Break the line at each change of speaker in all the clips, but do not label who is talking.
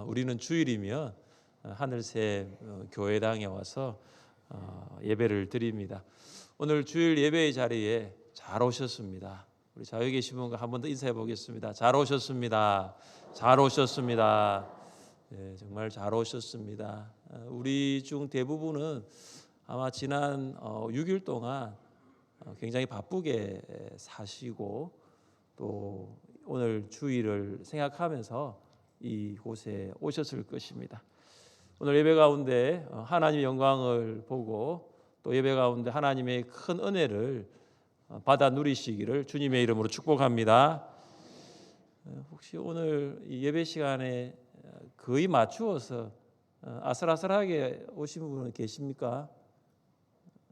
어, 우리는 주일이면 어, 하늘새 어, 교회당에 와서 어, 예배를 드립니다. 오늘 주일 예배의 자리에 잘 오셨습니다. 우리 자유 계신 분과 한 번 더 인사해 보겠습니다. 잘 오셨습니다. 잘 오셨습니다. 네, 정말 잘 오셨습니다. 어, 우리 중 대부분은 아마 지난 어, 6일 동안 어, 굉장히 바쁘게 사시고 또 오늘 주일을 생각하면서 이곳에 오셨을 것입니다. 오늘 예배 가운데 어, 하나님의 영광을 보고 또 예배 가운데 하나님의 큰 은혜를 어, 받아 누리시기를 주님의 이름으로 축복합니다. 어, 혹시 오늘 이 예배 시간에 어, 거의 맞추어서 어, 아슬아슬하게 오신 분은 계십니까?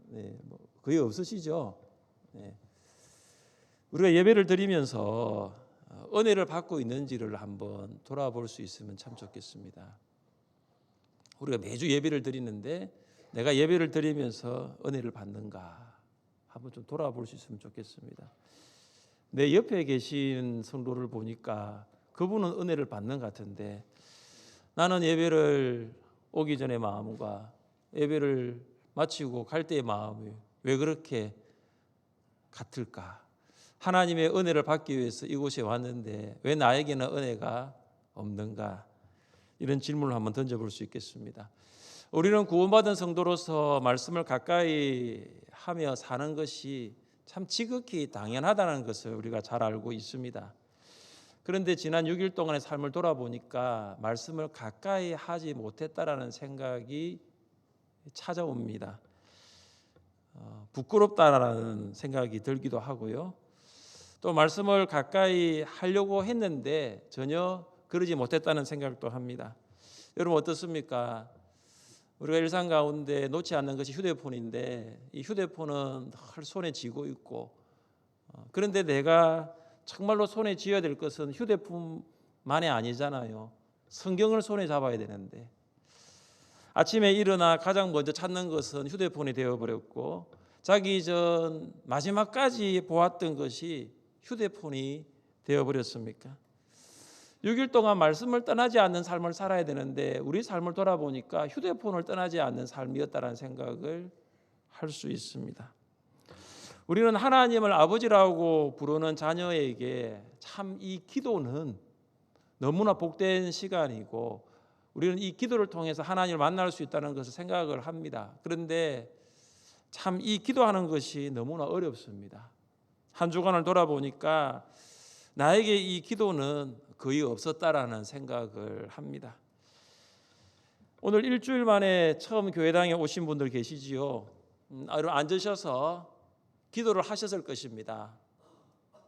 네, 뭐 거의 없으시죠. 네. 우리가 예배를 드리면서 어, 은혜를 받고 있는지를 한번 돌아볼 수 있으면 참 좋겠습니다. 우리가 매주 예배를 드리는데 내가 예배를 드리면서 은혜를 받는가 한번 좀 돌아볼 수 있으면 좋겠습니다. 내 옆에 계신 성도를 보니까 그분은 은혜를 받는 것 같은데 나는 예배를 오기 전의 마음과 예배를 마치고 갈 때의 마음이 왜 그렇게 같을까? 하나님의 은혜를 받기 위해서 이곳에 왔는데 왜 나에게는 은혜가 없는가? 이런 질문을 한번 던져볼 수 있겠습니다. 우리는 구원받은 성도로서 말씀을 가까이 하며 사는 것이 참 지극히 당연하다는 것을 우리가 잘 알고 있습니다. 그런데 지난 6일 동안의 삶을 돌아보니까 말씀을 가까이 하지 못했다라는 생각이 찾아옵니다. 어, 부끄럽다라는 생각이 들기도 하고요. 또 말씀을 가까이 하려고 했는데 전혀 그러지 못했다는 생각도 합니다. 여러분 어떻습니까? 우리가 일상 가운데 놓지 않는 것이 휴대폰인데 이 휴대폰은 늘 손에 쥐고 있고 어, 그런데 내가 정말로 손에 쥐어야 될 것은 휴대폰만이 아니잖아요. 성경을 손에 잡아야 되는데 아침에 일어나 가장 먼저 찾는 것은 휴대폰이 되어버렸고 자기 전 마지막까지 보았던 것이 휴대폰이 되어버렸습니까? 6일 동안 말씀을 떠나지 않는 삶을 살아야 되는데 우리 삶을 돌아보니까 휴대폰을 떠나지 않는 삶이었다는 생각을 할 수 있습니다. 우리는 하나님을 아버지라고 부르는 자녀에게 참 이 기도는 너무나 복된 시간이고 우리는 이 기도를 통해서 하나님을 만날 수 있다는 것을 생각을 합니다. 그런데 참 이 기도하는 것이 너무나 어렵습니다. 한 주간을 돌아보니까 나에게 이 기도는 거의 없었다라는 생각을 합니다. 오늘 일주일 만에 처음 교회당에 오신 분들 계시지요. 음, 앉으셔서 기도를 하셨을 것입니다.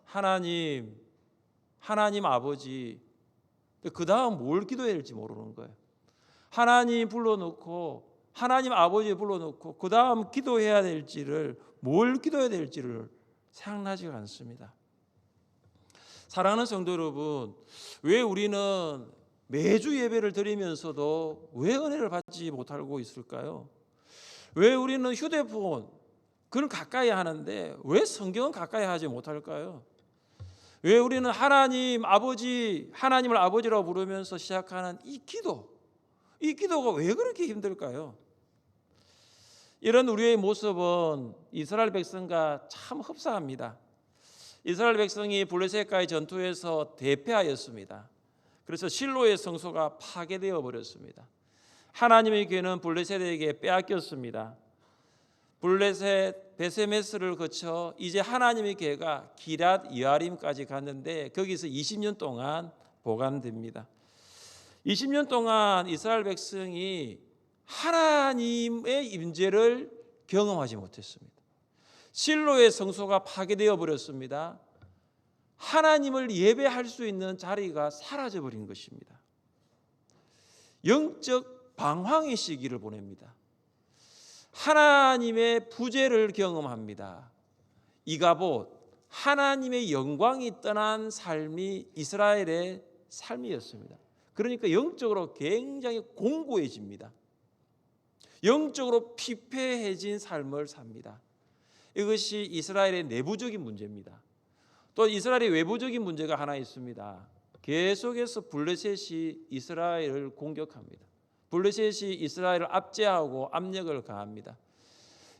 하나님, 하나님 아버지, 그 다음 뭘 기도해야 될지 모르는 거예요. 하나님 불러놓고 하나님 아버지 불러놓고 그 다음 기도해야 될지를 뭘 기도해야 될지를 생각나지가 않습니다. 사랑하는 성도 여러분, 왜 우리는 매주 예배를 드리면서도 왜 은혜를 받지 못하고 있을까요? 왜 우리는 휴대폰 그걸 가까이 하는데 왜 성경은 가까이 하지 못할까요? 왜 우리는 하나님 아버지 하나님을 아버지라고 부르면서 시작하는 이 기도 이 기도가 왜 그렇게 힘들까요? 이런 우리의 모습은 이스라엘 백성과 참 흡사합니다. 이스라엘 백성이 블레셋과의 전투에서 대패하였습니다. 그래서 실로의 성소가 파괴되어 버렸습니다. 하나님의 괴는 블레셋에게 빼앗겼습니다. 블레셋 베세메스를 거쳐 이제 하나님의 괴가 기랏 이아림까지 갔는데 거기서 20년 동안 보관됩니다. 20년 동안 이스라엘 백성이 하나님의 임재를 경험하지 못했습니다. 실로의 성소가 파괴되어 버렸습니다. 하나님을 예배할 수 있는 자리가 사라져 버린 것입니다. 영적 방황의 시기를 보냅니다. 하나님의 부재를 경험합니다. 이가봇 하나님의 영광이 떠난 삶이 이스라엘의 삶이었습니다. 그러니까 영적으로 굉장히 공고해집니다. 영적으로 피폐해진 삶을 삽니다. 이것이 이스라엘의 내부적인 문제입니다. 또 이스라엘의 외부적인 문제가 하나 있습니다. 계속해서 블레셋이 이스라엘을 공격합니다. 블레셋이 이스라엘을 압제하고 압력을 가합니다.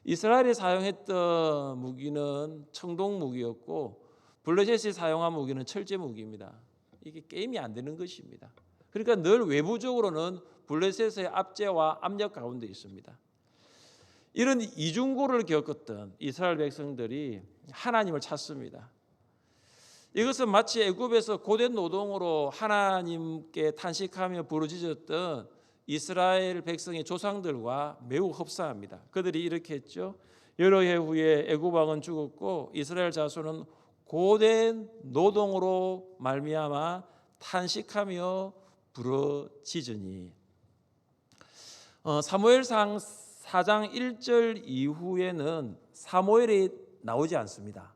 이스라엘이 사용했던 무기는 청동 무기였고 블레셋이 사용한 무기는 철제 무기입니다. 이게 게임이 안 되는 것입니다. 그러니까 늘 외부적으로는 블레셋의 압제와 압력 가운데 있습니다. 이런 이중고를 겪었던 이스라엘 백성들이 하나님을 찾습니다. 이것은 마치 애굽에서 고된 노동으로 하나님께 탄식하며 부르짖었던 이스라엘 백성의 조상들과 매우 흡사합니다. 그들이 이렇게 했죠. 여러 해 후에 애굽 왕은 죽었고 이스라엘 자손은 고된 노동으로 말미암아 탄식하며 부르짖으니 어, 사무엘상 4장 1절 이후에는 사무엘이 나오지 않습니다.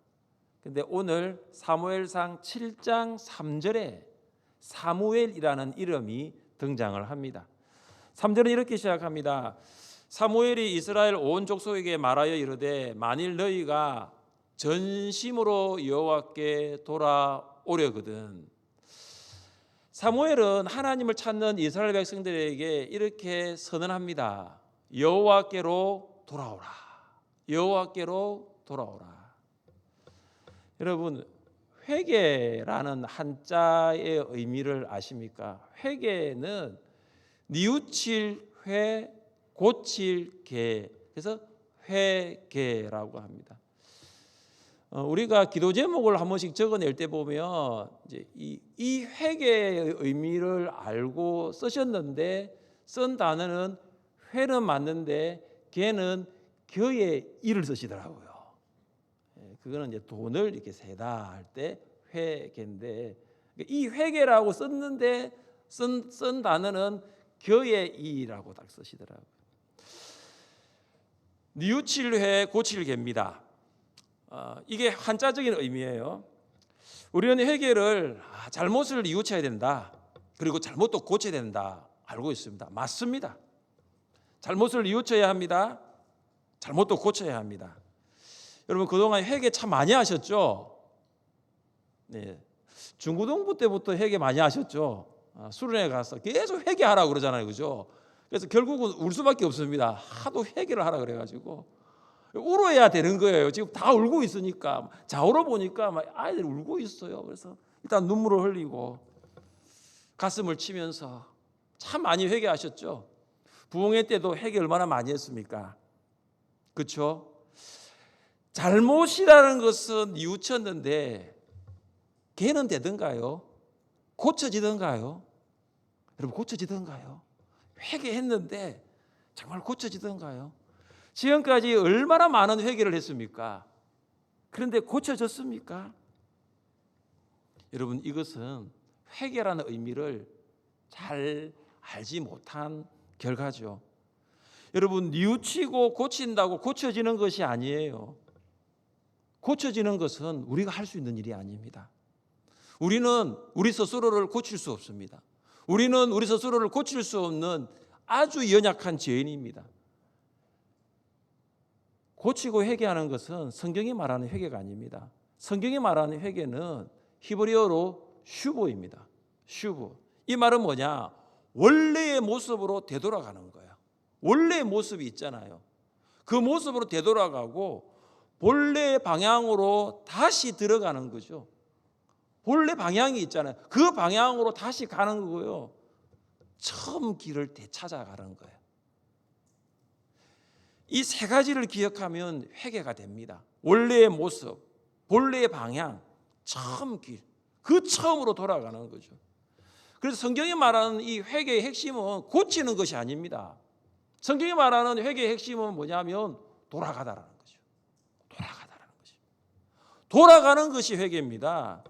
근데 오늘 사무엘상 7장 3절에 사무엘이라는 이름이 등장을 합니다. 3절은 이렇게 시작합니다. 사무엘이 이스라엘 온 족속에게 말하여 이르되 만일 너희가 전심으로 여호와께 돌아오려거든 사무엘은 하나님을 찾는 이스라엘 백성들에게 이렇게 선언합니다. 여호와께로 돌아오라. 여호와께로 돌아오라. 여러분 회개라는 한자의 의미를 아십니까? 회개는 뉘우칠 회 고칠 개 그래서 회개라고 합니다. 어, 우리가 기도 제목을 한 번씩 적어낼 때 보면 이제 이, 이 회개의 의미를 알고 쓰셨는데 쓴 단어는 회는 맞는데 개는 겨의 이를 쓰시더라고요. 예, 그거는 이제 돈을 이렇게 세다 할 때 회개인데 이 회개라고 썼는데 쓴, 쓴 단어는 겨의 이라고 딱 쓰시더라고요. 뉘우칠회 고칠개입니다. 어, 이게 한자적인 의미예요. 우리는 회개를 아, 잘못을 뉘우쳐야 된다. 그리고 잘못도 고쳐야 된다. 알고 있습니다. 맞습니다. 잘못을 뉘우쳐야 합니다. 잘못도 고쳐야 합니다. 여러분 그동안 회개 참 많이 하셨죠? 네. 중고등부 때부터 회개 많이 하셨죠? 아, 수련회 가서 계속 회개하라 그러잖아요. 그죠? 그래서 결국은 울 수밖에 없습니다. 하도 회개를 하라 그래 가지고 울어야 되는 거예요. 지금 다 울고 있으니까 좌우로 보니까 막 아이들이 울고 있어요. 그래서 일단 눈물을 흘리고 가슴을 치면서 참 많이 회개하셨죠. 부흥회 때도 회개 얼마나 많이 했습니까? 그렇죠? 잘못이라는 것은 뉘우쳤는데 걔는 되던가요? 고쳐지던가요? 여러분 고쳐지던가요? 회개했는데 정말 고쳐지던가요? 지금까지 얼마나 많은 회개를 했습니까? 그런데 고쳐졌습니까? 여러분 이것은 회개라는 의미를 잘 알지 못한 결과죠. 여러분 뉘우치고 고친다고 고쳐지는 것이 아니에요. 고쳐지는 것은 우리가 할 수 있는 일이 아닙니다. 우리는 우리 스스로를 고칠 수 없습니다. 우리는 우리 스스로를 고칠 수 없는 아주 연약한 죄인입니다. 고치고 회개하는 것은 성경이 말하는 회개가 아닙니다. 성경이 말하는 회개는 히브리어로 슈보입니다. 슈보. 이 말은 뭐냐? 원래의 모습으로 되돌아가는 거예요. 원래의 모습이 있잖아요. 그 모습으로 되돌아가고 본래의 방향으로 다시 들어가는 거죠. 본래 방향이 있잖아요. 그 방향으로 다시 가는 거고요. 처음 길을 되찾아가는 거예요. 이 세 가지를 기억하면 회개가 됩니다. 원래의 모습, 본래의 방향, 처음 길, 그 처음으로 돌아가는 거죠. 그래서 성경이 말하는 이 회개의 핵심은 고치는 것이 아닙니다. 성경이 말하는 회개의 핵심은 뭐냐면 돌아가다라는 거죠. 돌아가다라는 거죠. 돌아가는 것이 회개입니다.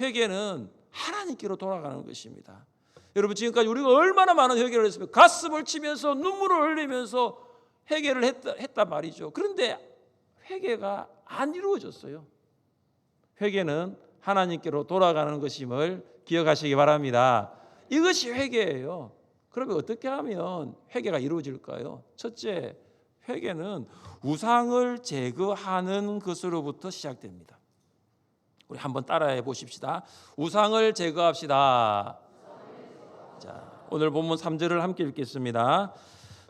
회개는 하나님께로 돌아가는 것입니다. 여러분 지금까지 우리가 얼마나 많은 회개를 했습니까? 가슴을 치면서 눈물을 흘리면서 회개를 했다, 했단 말이죠. 그런데 회개가 안 이루어졌어요. 회개는 하나님께로 돌아가는 것임을 기억하시기 바랍니다. 이것이 회개예요. 그러면 어떻게 하면 회개가 이루어질까요? 첫째, 회개는 우상을 제거하는 것으로부터 시작됩니다. 우리 한번 따라해 보십시다. 우상을 제거합시다. 자, 오늘 본문 3절을 함께 읽겠습니다.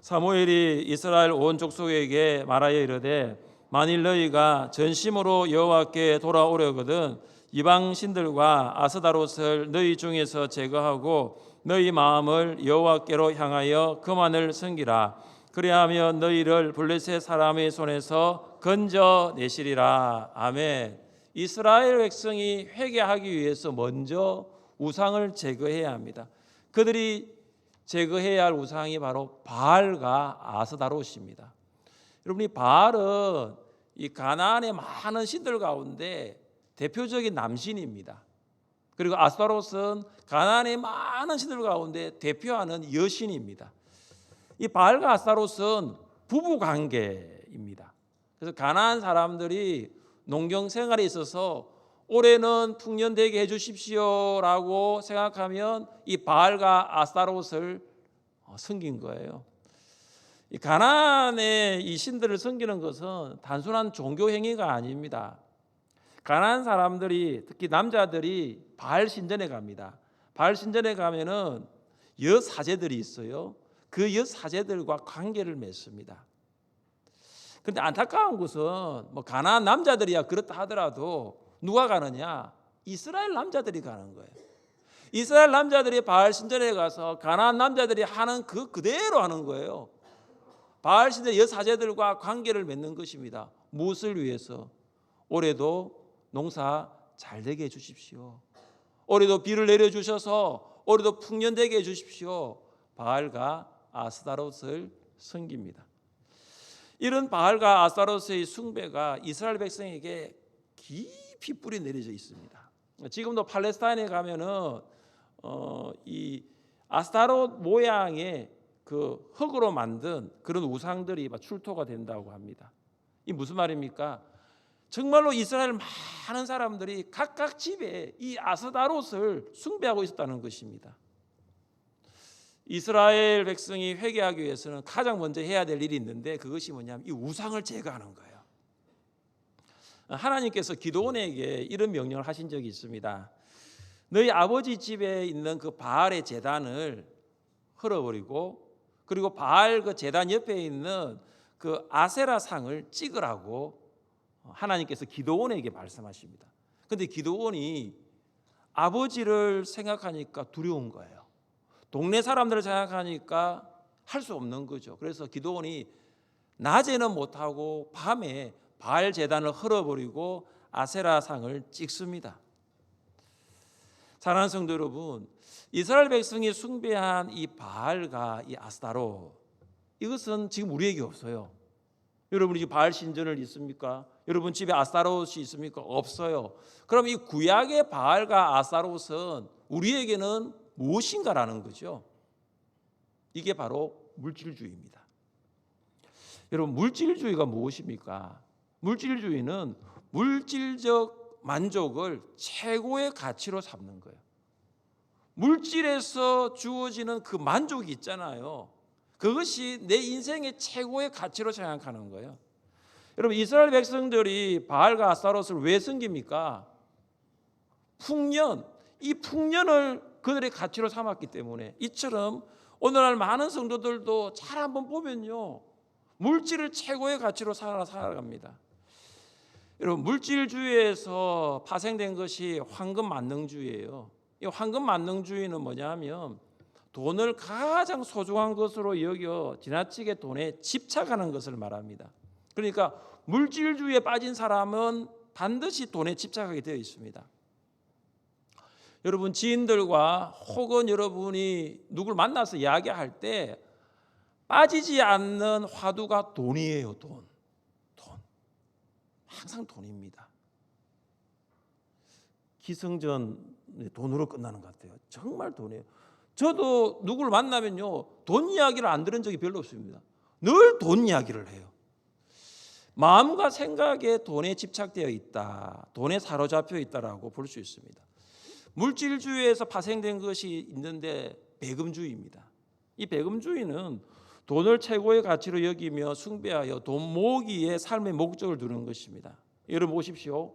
사무엘이 이스라엘 온 족속에게 말하여 이르되 만일 너희가 전심으로 여호와께 돌아오려거든 이방 신들과 아스다롯을 너희 중에서 제거하고 너희 마음을 여호와께로 향하여 그만을 섬기라 그리하면 너희를 블레셋 사람의 손에서 건져 내시리라 아멘. 이스라엘 백성이 회개하기 위해서 먼저 우상을 제거해야 합니다. 그들이 제거해야 할 우상이 바로 바알과 아스다롯입니다. 여러분 이 바알은 이 가나안의 많은 신들 가운데 대표적인 남신입니다. 그리고 아스타롯은 가나안의 많은 신들 가운데 대표하는 여신입니다. 이 바알과 아스타롯은 부부 관계입니다. 그래서 가나안 사람들이 농경 생활에 있어서 올해는 풍년되게 해주십시오라고 생각하면 이 바알과 아스타롯을 어, 섬긴 거예요. 이 가나안의 이 신들을 섬기는 것은 단순한 종교 행위가 아닙니다. 가나안 사람들이 특히 남자들이 바알 신전에 갑니다. 바알 신전에 가면은 여 사제들이 있어요. 그 여 사제들과 관계를 맺습니다. 근데 안타까운 것은 뭐 가나안 남자들이야 그렇다 하더라도 누가 가느냐? 이스라엘 남자들이 가는 거예요. 이스라엘 남자들이 바알 신전에 가서 가나안 남자들이 하는 그 그대로 하는 거예요. 바알 신전 여사제들과 관계를 맺는 것입니다. 무엇을 위해서? 올해도 농사 잘 되게 해 주십시오. 올해도 비를 내려 주셔서 올해도 풍년되게 해 주십시오. 바알과 아스타롯을 섬깁니다. 이런 바알과 아스타롯의 숭배가 이스라엘 백성에게 깊 이 뿌리 내려져 있습니다. 지금도 팔레스타인에 가면은 어, 이 아스타롯 모양의 그 흙으로 만든 그런 우상들이 막 출토가 된다고 합니다. 이 무슨 말입니까? 정말로 이스라엘 많은 사람들이 각각 집에 이 아스타롯을 숭배하고 있었다는 것입니다. 이스라엘 백성이 회개하기 위해서는 가장 먼저 해야 될 일이 있는데 그것이 뭐냐면 이 우상을 제거하는 거예요. 하나님께서 기도원에게 이런 명령을 하신 적이 있습니다. 너희 아버지 집에 있는 그 바알의 제단을 헐어버리고 그리고 바알 그 제단 옆에 있는 그 아세라 상을 찍으라고 하나님께서 기도원에게 말씀하십니다. 근데 기도원이 아버지를 생각하니까 두려운 거예요. 동네 사람들을 생각하니까 할 수 없는 거죠. 그래서 기도원이 낮에는 못하고 밤에 바알 제단을 헐어버리고 아세라 상을 찍습니다. 사랑하는 성도 여러분, 이스라엘 백성이 숭배한 이 바알과 이 아스타로 이것은 지금 우리에게 없어요. 여러분 이 바알 신전을 있습니까? 여러분 집에 아스타롯이 있습니까? 없어요. 그럼 이 구약의 바알과 아스타롯은 우리에게는 무엇인가라는 거죠. 이게 바로 물질주의입니다. 여러분 물질주의가 무엇입니까? 물질주의는 물질적 만족을 최고의 가치로 삼는 거예요. 물질에서 주어지는 그 만족이 있잖아요. 그것이 내 인생의 최고의 가치로 생각하는 거예요. 여러분 이스라엘 백성들이 바알과 아스타롯을 왜 섬깁니까? 풍년 이 풍년을 그들의 가치로 삼았기 때문에 이처럼 오늘날 많은 성도들도 잘 한번 보면요 물질을 최고의 가치로 살아 살아갑니다. 여러분 물질주의에서 파생된 것이 황금 만능주의예요. 이 황금 만능주의는 뭐냐면 돈을 가장 소중한 것으로 여겨 지나치게 돈에 집착하는 것을 말합니다. 그러니까 물질주의에 빠진 사람은 반드시 돈에 집착하게 되어 있습니다. 여러분 지인들과 혹은 여러분이 누굴 만나서 이야기할 때 빠지지 않는 화두가 돈이에요, 돈. 돈. 항상 돈입니다. 기승전 돈으로 끝나는 것 같아요. 정말 돈이에요. 저도 누굴 만나면요, 돈 이야기를 안 들은 적이 별로 없습니다. 늘 돈 이야기를 해요. 마음과 생각에 돈에 집착되어 있다, 돈에 사로잡혀 있다라고 볼 수 있습니다. 물질주의에서 파생된 것이 있는데 배금주의입니다. 이 배금주의는 돈을 최고의 가치로 여기며 숭배하여 돈 모으기에 삶의 목적을 두는 것입니다. 여러분 보십시오.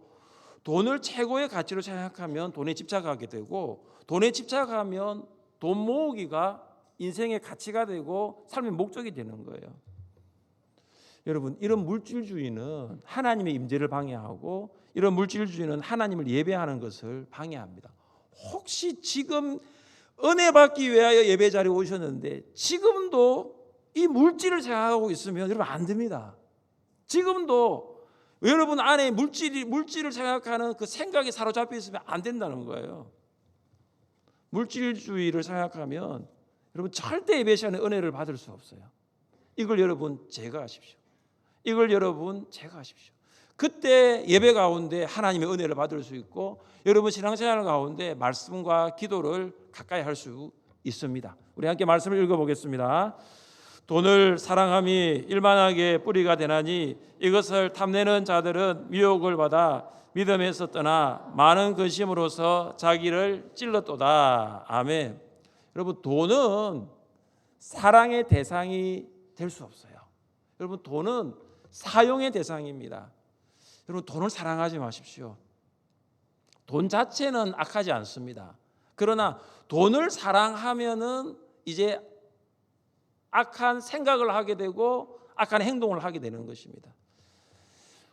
돈을 최고의 가치로 생각하면 돈에 집착하게 되고 돈에 집착하면 돈 모으기가 인생의 가치가 되고 삶의 목적이 되는 거예요. 여러분 이런 물질주의는 하나님의 임재를 방해하고 이런 물질주의는 하나님을 예배하는 것을 방해합니다. 혹시 지금 은혜 받기 위하여 예배 자리에 오셨는데 지금도 이 물질을 생각하고 있으면 여러분 안 됩니다. 지금도 여러분 안에 물질이 물질을 생각하는 그 생각이 사로잡혀 있으면 안 된다는 거예요. 물질주의를 생각하면 여러분 절대 예배 시간에 은혜를 받을 수 없어요. 이걸 여러분 제거하십시오. 이걸 여러분 제거하십시오. 그때 예배 가운데 하나님의 은혜를 받을 수 있고 여러분 신앙생활 가운데 말씀과 기도를 가까이 할 수 있습니다. 우리 함께 말씀을 읽어보겠습니다. 돈을 사랑함이 일만하게 뿌리가 되나니 이것을 탐내는 자들은 미혹을 받아 믿음에서 떠나 많은 근심으로서 자기를 찔렀도다. 아멘. 여러분 돈은 사랑의 대상이 될 수 없어요. 여러분 돈은 사용의 대상입니다. 여러분 돈을 사랑하지 마십시오. 돈 자체는 악하지 않습니다. 그러나 돈을 사랑하면은 이제 악한 생각을 하게 되고 악한 행동을 하게 되는 것입니다.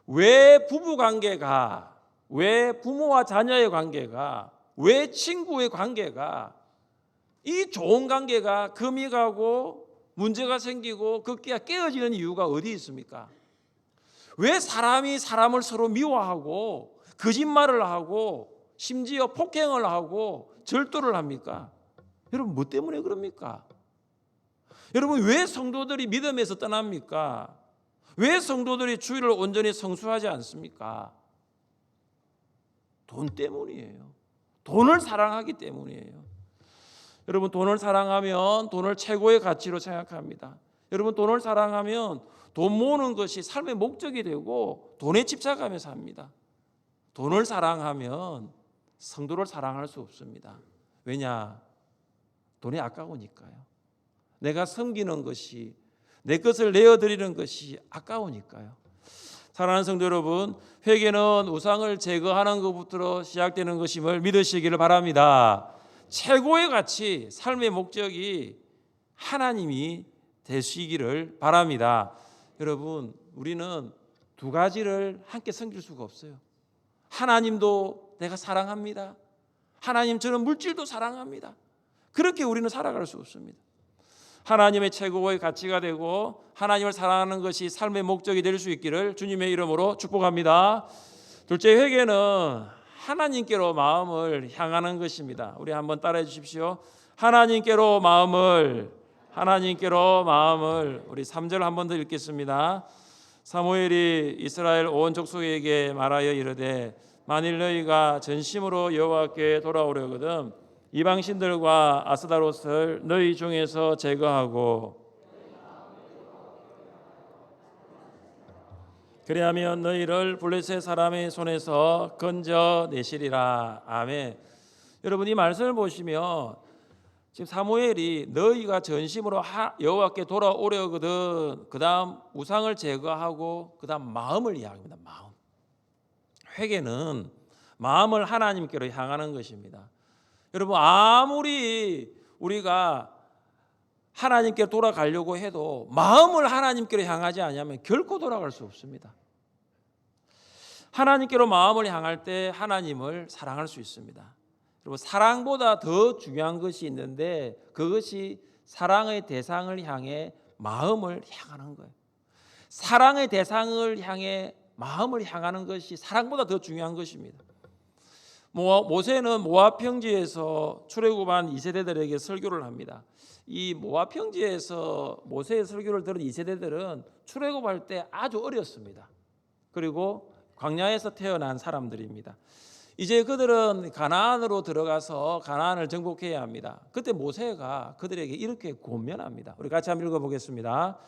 왜 부부 관계가 왜 부모와 자녀의 관계가 왜 친구의 관계가 이 좋은 관계가 금이 가고 문제가 생기고 급기야 깨어지는 이유가 어디 있습니까? 왜 사람이 사람을 서로 미워하고 거짓말을 하고 심지어 폭행을 하고 절도를 합니까? 여러분 뭐 때문에 그럽니까? 여러분 왜 성도들이 믿음에서 떠납니까? 왜 성도들이 주일을 온전히 성수하지 않습니까? 돈 때문이에요. 돈을 사랑하기 때문이에요. 여러분 돈을 사랑하면 돈을 최고의 가치로 생각합니다. 여러분 돈을 사랑하면 돈 모으는 것이 삶의 목적이 되고 돈에 집착하며 삽니다. 돈을 사랑하면 성도를 사랑할 수 없습니다. 왜냐? 돈이 아까우니까요. 내가 섬기는 것이 내 것을 내어 드리는 것이 아까우니까요. 사랑하는 성도 여러분, 회개는 우상을 제거하는 것부터 시작되는 것임을 믿으시기를 바랍니다. 최고의 가치, 삶의 목적이 하나님이 되시기를 바랍니다. 여러분, 우리는 두 가지를 함께 섬길 수가 없어요. 하나님도 내가 사랑합니다. 하나님 저는 물질도 사랑합니다. 그렇게 우리는 살아갈 수 없습니다. 하나님의 최고의 가치가 되고 하나님을 사랑하는 것이 삶의 목적이 될 수 있기를 주님의 이름으로 축복합니다. 둘째 회개는 하나님께로 마음을 향하는 것입니다. 우리 한번 따라해 주십시오. 하나님께로 마음을 하나님께로 마음을 우리 3절 한번 더 읽겠습니다. 사무엘이 이스라엘 온 족속에게 말하여 이르되 만일 너희가 전심으로 여호와께 돌아오려거든 이방 신들과 아스다롯을 너희 중에서 제거하고 그리하면 너희를 블레셋 사람의 손에서 건져 내시리라. 아멘. 여러분 이 말씀을 보시면 지금 사무엘이 너희가 전심으로 여호와께 돌아오려거든. 그다음 우상을 제거하고 그다음 마음을 이야기합니다. 마음. 회개는 마음을 하나님께로 향하는 것입니다. 여러분 아무리 우리가 하나님께 돌아가려고 해도 마음을 하나님께로 향하지 않으면 결코 돌아갈 수 없습니다. 하나님께로 마음을 향할 때 하나님을 사랑할 수 있습니다. 그리고 사랑보다 더 중요한 것이 있는데 그것이 사랑의 대상을 향해 마음을 향하는 거예요. 사랑의 대상을 향해 마음을 향하는 것이 사랑보다 더 중요한 것입니다. 모세는 모압 평지에서 출애굽한 2세대들에게 설교를 합니다. 이 모압 평지에서 모세의 설교를 들은 2세대들은 출애굽할 때 아주 어렸습니다. 그리고 광야에서 태어난 사람들입니다. 이제 그들은 가나안으로 들어가서 가나안을 정복해야 합니다. 그때 모세가 그들에게 이렇게 권면합니다. 우리 같이 한번 읽어 보겠습니다.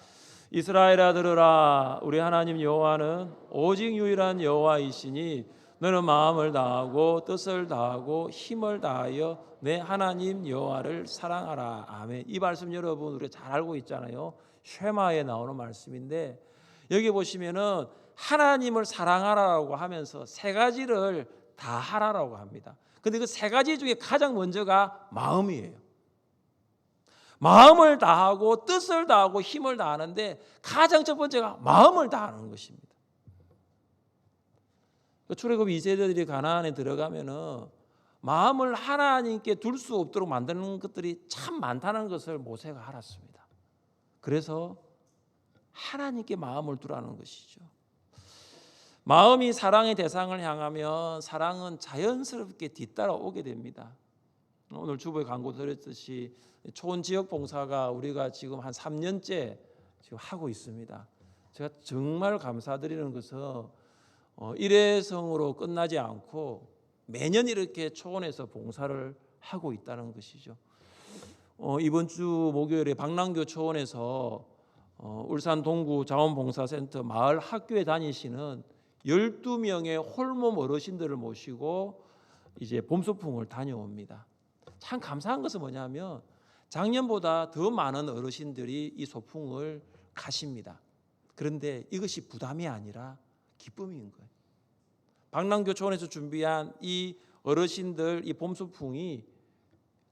이스라엘아 들으라 우리 하나님 여호와는 오직 유일한 여호와이시니 너는 마음을 다하고 뜻을 다하고 힘을 다하여 내 하나님 여호와를 사랑하라. 아멘. 이 말씀 여러분 우리가 잘 알고 있잖아요. 쉐마에 나오는 말씀인데 여기 보시면은 하나님을 사랑하라고 하면서 세 가지를 다 하라라고 합니다. 근데 그 세 가지 중에 가장 먼저가 마음이에요. 마음을 다하고 뜻을 다하고 힘을 다하는데 가장 첫 번째가 마음을 다하는 것입니다. 그 출애굽 2세대들이 가나안에 들어가면은 마음을 하나님께 둘 수 없도록 만드는 것들이 참 많다는 것을 모세가 알았습니다. 그래서 하나님께 마음을 두라는 것이죠. 마음이 사랑의 대상을 향하면 사랑은 자연스럽게 뒤따라오게 됩니다. 오늘 주부에 광고 드렸듯이 초원 지역 봉사가 우리가 지금 한 3년째 지금 하고 있습니다. 제가 정말 감사드리는 것은 어, 일회성으로 끝나지 않고 매년 이렇게 초원에서 봉사를 하고 있다는 것이죠. 어, 이번 주 목요일에 방랑교 초원에서 어, 울산 동구 자원봉사센터 마을 학교에 다니시는 12명의 홀몸 어르신들을 모시고 이제 봄소풍을 다녀옵니다. 참 감사한 것은 뭐냐면 작년보다 더 많은 어르신들이 이 소풍을 가십니다. 그런데 이것이 부담이 아니라 기쁨인 거예요. 방랑교 초원에서 준비한 이 어르신들 이 봄소풍이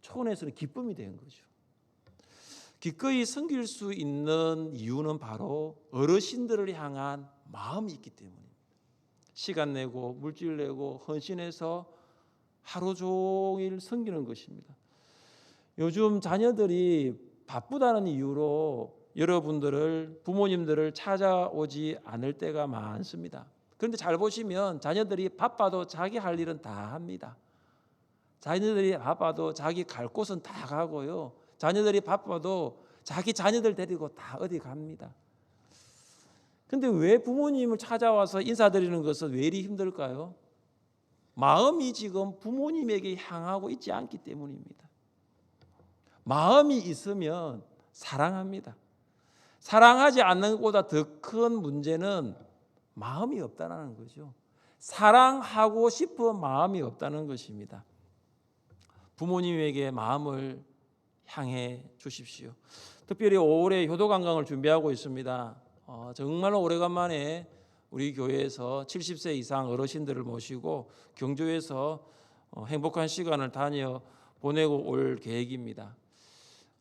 초원에서는 기쁨이 된 거죠. 기꺼이 섬길 수 있는 이유는 바로 어르신들을 향한 마음이 있기 때문입니다. 시간 내고 물질 내고 헌신해서 하루 종일 섬기는 것입니다. 요즘 자녀들이 바쁘다는 이유로 여러분들을 부모님들을 찾아오지 않을 때가 많습니다. 그런데 잘 보시면 자녀들이 바빠도 자기 할 일은 다 합니다. 자녀들이 바빠도 자기 갈 곳은 다 가고요. 자녀들이 바빠도 자기 자녀들 데리고 다 어디 갑니다. 근데 왜 부모님을 찾아와서 인사드리는 것은 왜 이리 힘들까요? 마음이 지금 부모님에게 향하고 있지 않기 때문입니다. 마음이 있으면 사랑합니다. 사랑하지 않는 것보다 더 큰 문제는 마음이 없다는 거죠. 사랑하고 싶은 마음이 없다는 것입니다. 부모님에게 마음을 향해 주십시오. 특별히 5월에 효도 관광을 준비하고 있습니다. 어, 정말 오래간만에 우리 교회에서 70세 이상 어르신들을 모시고 경주에서 어, 행복한 시간을 다녀 보내고 올 계획입니다.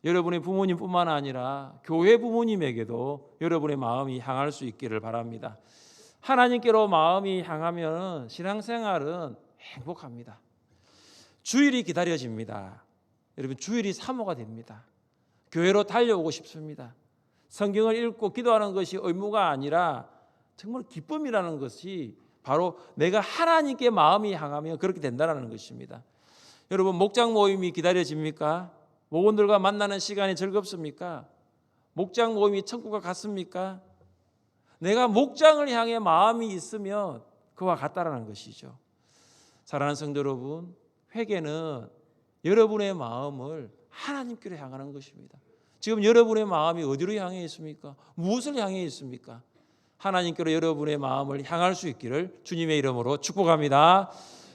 여러분의 부모님뿐만 아니라 교회 부모님에게도 여러분의 마음이 향할 수 있기를 바랍니다. 하나님께로 마음이 향하면 신앙생활은 행복합니다. 주일이 기다려집니다. 여러분 주일이 사모가 됩니다. 교회로 달려오고 싶습니다. 성경을 읽고 기도하는 것이 의무가 아니라 정말 기쁨이라는 것이 바로 내가 하나님께 마음이 향하면 그렇게 된다는 것입니다. 여러분 목장 모임이 기다려집니까? 목원들과 만나는 시간이 즐겁습니까? 목장 모임이 천국과 같습니까? 내가 목장을 향해 마음이 있으면 그와 같다라는 것이죠. 사랑하는 성도 여러분, 회개는 여러분의 마음을 하나님께로 향하는 것입니다. 지금 여러분의 마음이 어디로 향해 있습니까? 무엇을 향해 있습니까? 하나님께로 여러분의 마음을 향할 수 있기를 주님의 이름으로 축복합니다.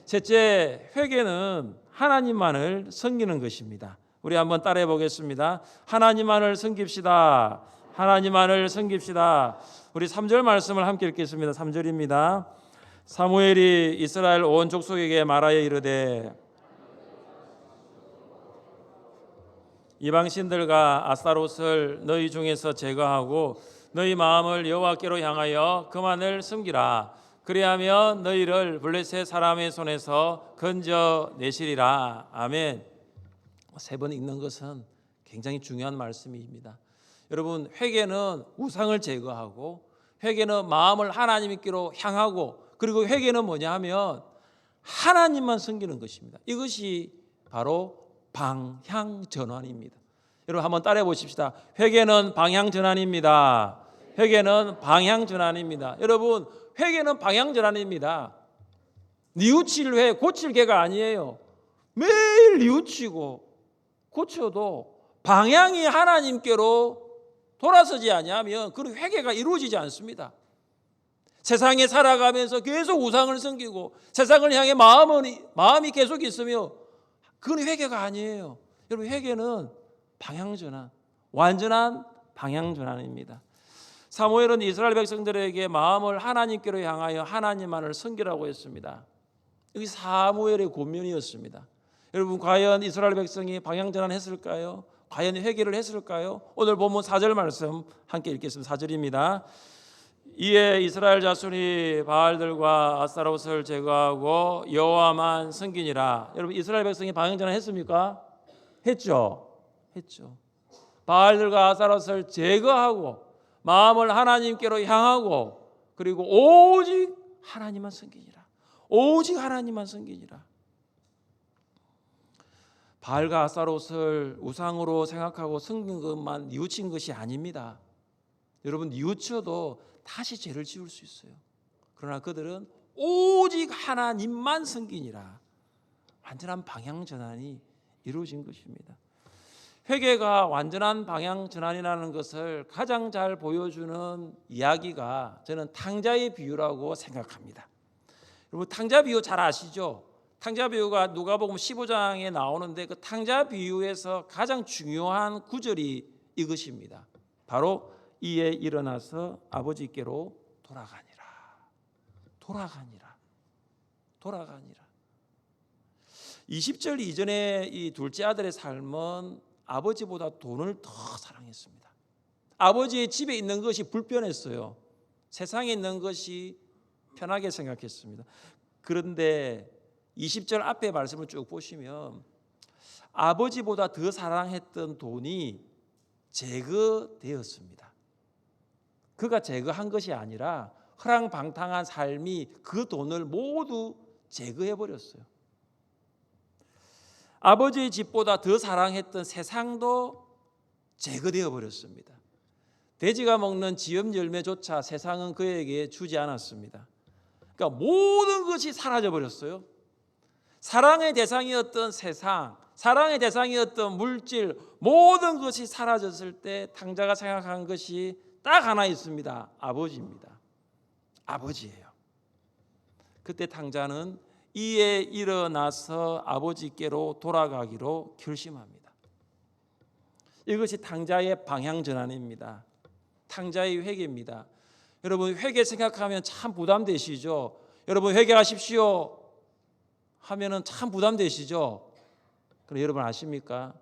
셋째, 회개는 하나님만을 섬기는 것입니다. 우리 한번 따라해 보겠습니다. 하나님만을 섬깁시다. 하나님만을 섬깁시다. 우리 3절 말씀을 함께 읽겠습니다. 3절입니다. 사무엘이 이스라엘 온 족속에게 말하여 이르되 이방 신들과 아스타롯을 너희 중에서 제거하고 너희 마음을 여호와께로 향하여 그만을 숨기라. 그리하면 너희를 블레셋 사람의 손에서 건져 내시리라. 아멘. 세 번 읽는 것은 굉장히 중요한 말씀입니다. 여러분 회개는 우상을 제거하고 회개는 마음을 하나님께로 향하고 그리고 회개는 뭐냐 하면 하나님만 섬기는 것입니다. 이것이 바로 방향 전환입니다. 여러분 한번 따라해 보십시다. 회개는 방향 전환입니다. 회개는 방향 전환입니다. 여러분 회개는 방향 전환입니다. 뉘우칠 회 고칠 개가 아니에요. 매일 뉘우치고 고쳐도 방향이 하나님께로 돌아서지 아니하면 그 회개가 이루어지지 않습니다. 세상에 살아가면서 계속 우상을 섬기고 세상을 향해 마음은 마음이 계속 있으며 그건 회개가 아니에요. 여러분 회개는 방향 전환, 완전한 방향 전환입니다. 사무엘은 이스라엘 백성들에게 마음을 하나님께로 향하여 하나님만을 섬기라고 했습니다. 여기 사무엘의 권면이었습니다. 여러분 과연 이스라엘 백성이 방향 전환했을까요? 과연 회개를 했을까요? 오늘 본문 4절 말씀 함께 읽겠습니다. 4절입니다. 이에 이스라엘 자손이 바알들과 아스타롯을 제거하고 여호와만 섬기니라. 여러분 이스라엘 백성이 방향 전환했습니까? 했죠. 했죠. 바알들과 아스타롯을 제거하고 마음을 하나님께로 향하고 그리고 오직 하나님만 섬기니라. 오직 하나님만 섬기니라. 바알과 아스타롯을 우상으로 생각하고 섬긴 것만 뉘우친 것이 아닙니다. 여러분 뉘우쳐도 다시 죄를 지을 수 있어요. 그러나 그들은 오직 하나님만 섬기니라. 완전한 방향 전환이 이루어진 것입니다. 회개가 완전한 방향 전환이라는 것을 가장 잘 보여주는 이야기가 저는 탕자의 비유라고 생각합니다. 여러분 탕자 비유 잘 아시죠? 탕자 비유가 누가복음 15장에 나오는데 그 탕자 비유에서 가장 중요한 구절이 이것입니다. 바로 이에 일어나서 아버지께로 돌아가니라. 돌아가니라. 돌아가니라. 20절 이전에 이 둘째 아들의 삶은 아버지보다 돈을 더 사랑했습니다. 아버지의 집에 있는 것이 불편했어요. 세상에 있는 것이 편하게 생각했습니다. 그런데 20절 앞에 말씀을 쭉 보시면 아버지보다 더 사랑했던 돈이 제거되었습니다. 그가 제거한 것이 아니라 허랑방탕한 삶이 그 돈을 모두 제거해 버렸어요. 아버지의 집보다 더 사랑했던 세상도 제거되어 버렸습니다. 돼지가 먹는 지엽 열매조차 세상은 그에게 주지 않았습니다. 그러니까 모든 것이 사라져 버렸어요. 사랑의 대상이었던 세상, 사랑의 대상이었던 물질, 모든 것이 사라졌을 때 탕자가 생각한 것이 딱 하나 있습니다. 아버지입니다. 아버지예요. 그때 탕자는 이에 일어나서 아버지께로 돌아가기로 결심합니다. 이것이 탕자의 방향 전환입니다. 탕자의 회개입니다. 여러분 회개 생각하면 참 부담되시죠? 여러분 회개하십시오 하면은 참 부담되시죠? 그럼 여러분 아십니까?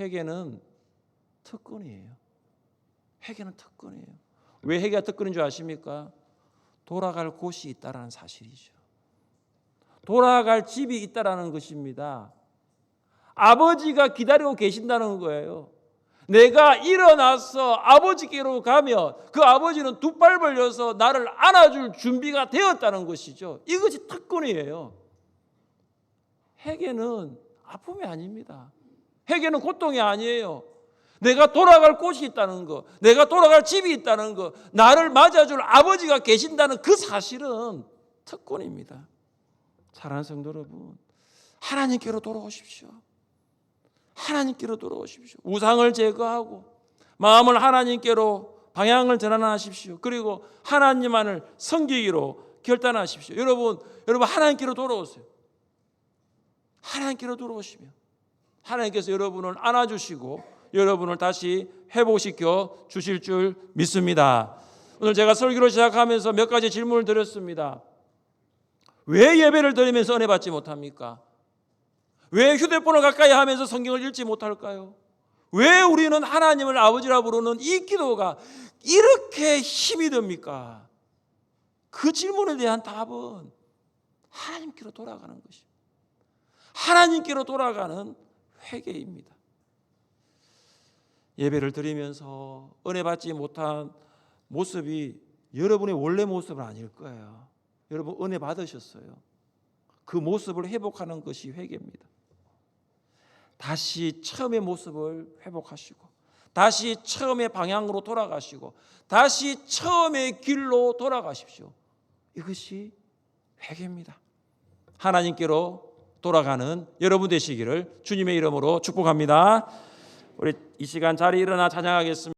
회개는 특권이에요. 회개는 특권이에요. 왜 회개가 특권인 줄 아십니까? 돌아갈 곳이 있다라는 사실이죠. 돌아갈 집이 있다라는 것입니다. 아버지가 기다리고 계신다는 거예요. 내가 일어나서 아버지께로 가면 그 아버지는 두 팔 벌려서 나를 안아줄 준비가 되었다는 것이죠. 이것이 특권이에요. 회개는 아픔이 아닙니다. 회개는 고통이 아니에요. 내가 돌아갈 곳이 있다는 거, 내가 돌아갈 집이 있다는 거, 나를 맞아줄 아버지가 계신다는 그 사실은 특권입니다. 사랑하는 성도 여러분, 하나님께로 돌아오십시오. 하나님께로 돌아오십시오. 우상을 제거하고 마음을 하나님께로 방향을 전환하십시오. 그리고 하나님만을 섬기기로 결단하십시오. 여러분, 여러분 하나님께로 돌아오세요. 하나님께로 돌아오시면 하나님께서 여러분을 안아주시고 여러분을 다시 회복시켜 주실 줄 믿습니다. 오늘 제가 설교를 시작하면서 몇 가지 질문을 드렸습니다. 왜 예배를 드리면서 은혜 받지 못합니까? 왜 휴대폰을 가까이 하면서 성경을 읽지 못할까요? 왜 우리는 하나님을 아버지라 부르는 이 기도가 이렇게 힘이 듭니까? 그 질문에 대한 답은 하나님께로 돌아가는 것입니다. 하나님께로 돌아가는 회개입니다. 예배를 드리면서 은혜 받지 못한 모습이 여러분의 원래 모습은 아닐 거예요. 여러분 은혜 받으셨어요. 그 모습을 회복하는 것이 회개입니다. 다시 처음의 모습을 회복하시고 다시 처음의 방향으로 돌아가시고 다시 처음의 길로 돌아가십시오. 이것이 회개입니다. 하나님께로 돌아가는 여러분 되시기를 주님의 이름으로 축복합니다. 우리 이 시간 자리 일어나 찬양하겠습니다.